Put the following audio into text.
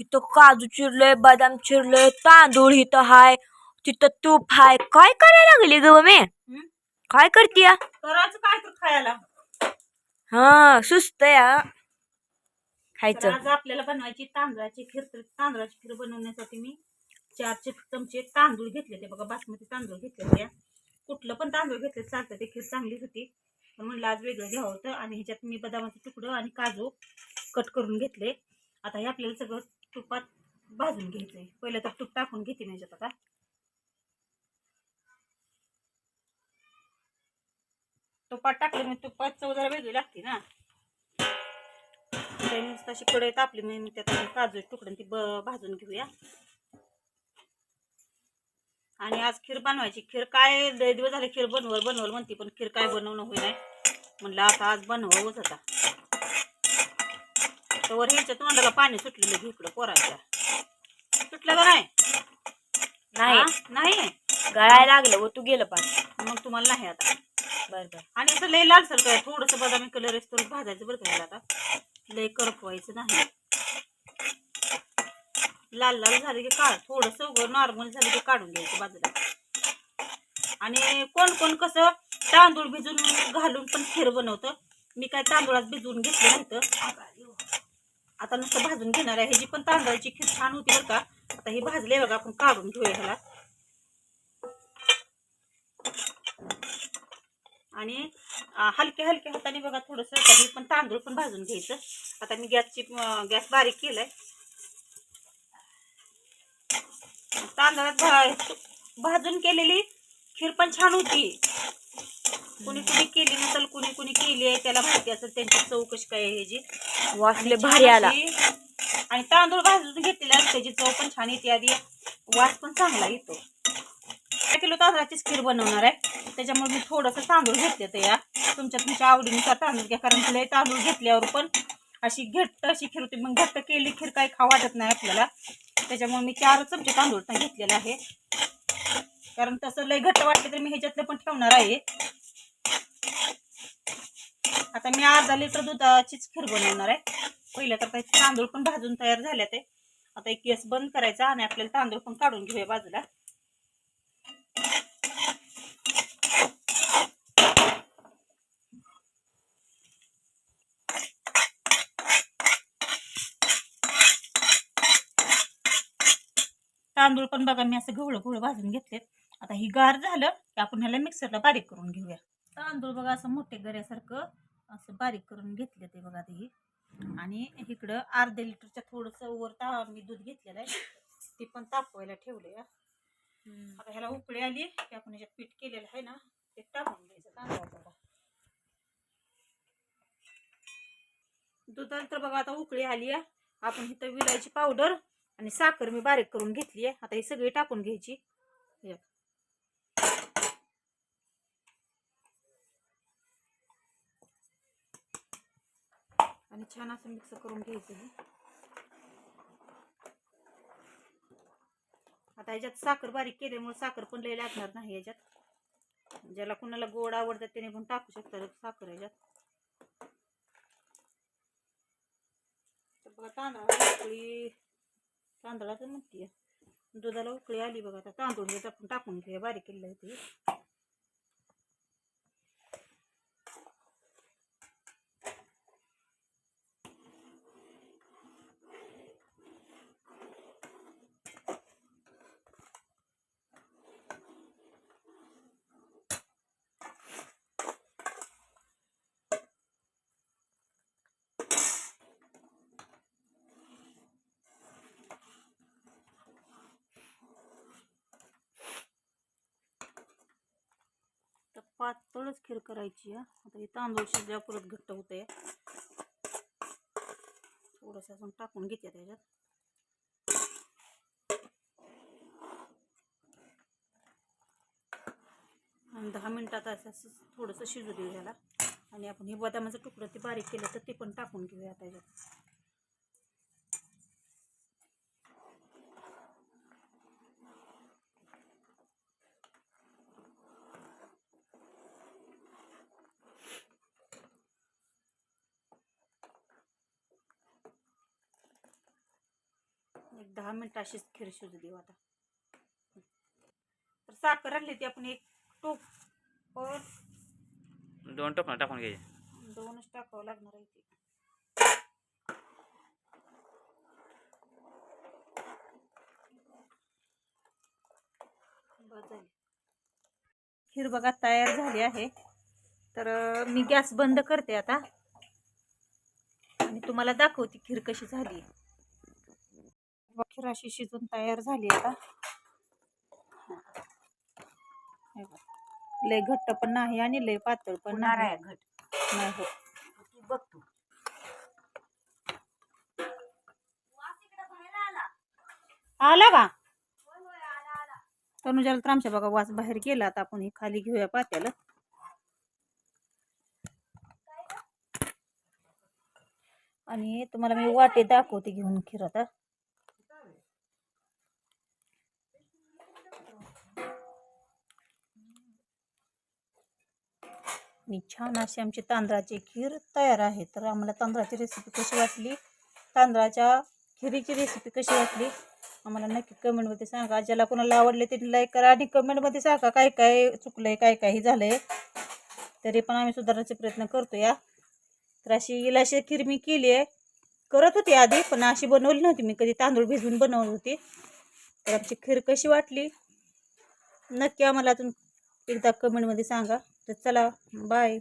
इथं काजू चिरलंय बदाम चिरलंय तांदूळ इथं हाय तिथं तूप हाय. काय करायला लागली ग मी हं? काय करतीया करायचं काय तर खायला. हा सुस्त या तर खायचं. आज आपल्याला बनवायची तांदळाची खीर तर तांदळाची खीर बनवण्यासाठी मी चार चे चमचे तांदूळ घेतले ते बघा बासमती तांदूळ घेतले त्या कुठलं पण तांदूळ घेतले चालतं ते खीर चांगली होती. पण म्हणलं आज वेगळं घ्यावं होतं आणि ह्याच्यात मी बदामाचं तुकडं आणि काजू कट करून घेतले. आता हे आपल्याला सगळं तुपात भाजून घ्यायचंय. पहिलं तर तूप टाकून घेते मी आता. तुपात टाकलं मी तुपात चव जरा वेगळी लागते ना. ते अशी कढई तापली मी त्यात काजू तुकडे ती भाजून घेऊया. आणि आज खीर बनवायची. खीर काय दिवस झाले खीर बनवल बनवल म्हणते पण खीर काय बनवणं होई नाही म्हणलं आता आज बनवावंच आता. तर वर ह्याच्या तोंडाला पाणी सुटलेलं घे इकडं पोराच्या. सुटलं का नाही? नाही. हा? नाही? गळायला लागलं व तू गेलं पाच मग तुम्हाला नाही आता. बर बर. आणि असं लय लालसर काय थोडंसं बदामी कलर असतो भाजायचं बरं का ह्याला आता. लय करपवायचं नाही. लाल लाल झाले की काढ. थोडंसं उघड नॉर्मल झालं की काढून द्यायचं बाजूला आणि कोण कोण कसं तांदूळ भिजून घालून पण खीर बनवतं. मी काय तांदूळात भिजवून घेतलं नाही तर आता नुसतं भाजून घेणार आहे. ह्याची पण तांदळाची खीर छान होती बरं का. आता ही भाजले बघा आपण काढून घेऊया ह्याला. आणि हलक्या हलक्या हाताने बघा थोडंसं हे पण तांदूळ पण भाजून घ्यायचं. आता मी गॅसची गॅस बारीक केलाय. तांदळात भाजून केलेली खीर पण छान होती. कुणी कुणी केली नसेल कुणी कुणी केली आहे त्याला माहिती असेल त्यांची चौकशी काय आहे ह्याची. वासले भारी आला. आणि तांदूळ भाजून घेतलेले असते त्याची चव पण छान येते आधी. वास पण चांगला येतो. किलो तांदळाचीच खीर बनवणार आहे. त्याच्यामुळे मी थोडंसं तांदूळ घेतले तर या. तुमच्या तुमच्या आवडीनुसार तांदूळ घ्या कारण लय तांदूळ घेतल्यावर पण अशी घट्ट अशी खीर होती. मग घट्ट केली खीर काही खाऊ वाटत नाही आपल्याला. त्याच्यामुळे मी चार चमचे तांदूळ पण घेतलेले आहे. कारण तसं लय घट्ट वाटलं तर मी ह्याच्यातलं पण ठेवणार आहे. आता मी अर्धा लिटर दुधाचीच खीर बनवणार आहे. पहिलं तर काही तांदूळ पण भाजून तयार झाले ते. आता एक गॅस बंद करायचा आणि आपल्याला तांदूळ पण काढून घेऊया बाजूला. तांदूळ पण बघा मी असं गवळं गवळं भाजून घेतलेत आता ही गार झालं की आपण ह्याला मिक्सरला बारीक करून घेऊया. तांदूळ बघा असं मोठे गऱ्यासारखं असं बारीक करून घेतले ते बघा ते. ही आणि इकडं अर्ध्या लिटरच्या थोडंसं वर ता मी दूध घेतलेलं आहे. ते पण तापवायला ठेवलंय. हा. आता ह्याला उकळी आली की आपण ह्याच्यात पीठ केलेलं आहे ना ते टाकून घ्यायचं. तांदळाचं आता. दुधाला तर बघा आता उकळी आली आहे. आपण इथं विलायची पावडर आणि साखर मी बारीक करून घेतली आहे. आता ही सगळी टाकून घ्यायची. आणि छान असं मिक्स करून घ्यायचं हे. आता ह्याच्यात साखर बारीक केल्यामुळे साखर पण लई लागणार नाही याच्यात ज्याला कुणाला गोड आवडतात त्याने पण टाकू शकतात साखर याच्यात बघा तांदळाला उकळी. तांदळाचं म्हणते. दुधाला उकळी आली बघा आता तांदूळ आपण टाकून घेऊया बारीक केलेलं आहे ते. आता पातळच खीर करायची आहे. आता हे तांदूळ शिजल्या परत घट्ट आहे थोडंसं अजून टाकून घेते त्याच्यात. आणि दहा मिनिटात असं थोडंसं शिजू देऊ आणि आपण हे बदामाचं तुकडं ते बारीक केलं तर ते पण टाकून घेऊया त्याच्यात. एक दहा मिनिटं अशीच खीर शिजू देऊ आता. तर साखर आणली ती आपण एक टोप दोन टोपणं टाकून घ्यायचे. दोनच टाकावं लागणार आहे ती. खीर बघा तयार झाली आहे. तर मी गॅस बंद करते आता. आणि तुम्हाला दाखवते खीर कशी झाली. बघ, खीर अशी शिजून तयार झाली आता. लय घट्ट पण नाही आणि लय पातळ पण नाही. घट. नाही होत. बघ तू. आला का? तनुजाला तर आमच्या बघा वास बाहेर गेला आता. आपण हे खाली घेऊया पात्याला. आणि तुम्हाला मी वाटे दाखवते घेऊन खीर आता. आणि छान अशी आमची तांदळाची खीर तयार आहे. तर आम्हाला तांदळाची रेसिपी कशी वाटली? तांदळाच्या खिरीची रेसिपी कशी वाटली? आम्हाला नक्की कमेंटमध्ये सांगा. ज्याला कोणाला आवडले त्यांनी लाईक करा आणि कमेंटमध्ये सांगा काय काय चुकलं आहे काय काय झालं आहे तरी पण आम्ही सुधारण्याचा प्रयत्न करतो या तर अशी इलाशी खीर मी केली आहे. करत होती आधी पण अशी बनवली नव्हती मी. कधी तांदूळ भिजवून बनवली होती. तर आमची खीर कशी वाटली? नक्की आम्हाला अजून एकदा कमेंटमध्ये सांगा. तर चला बाय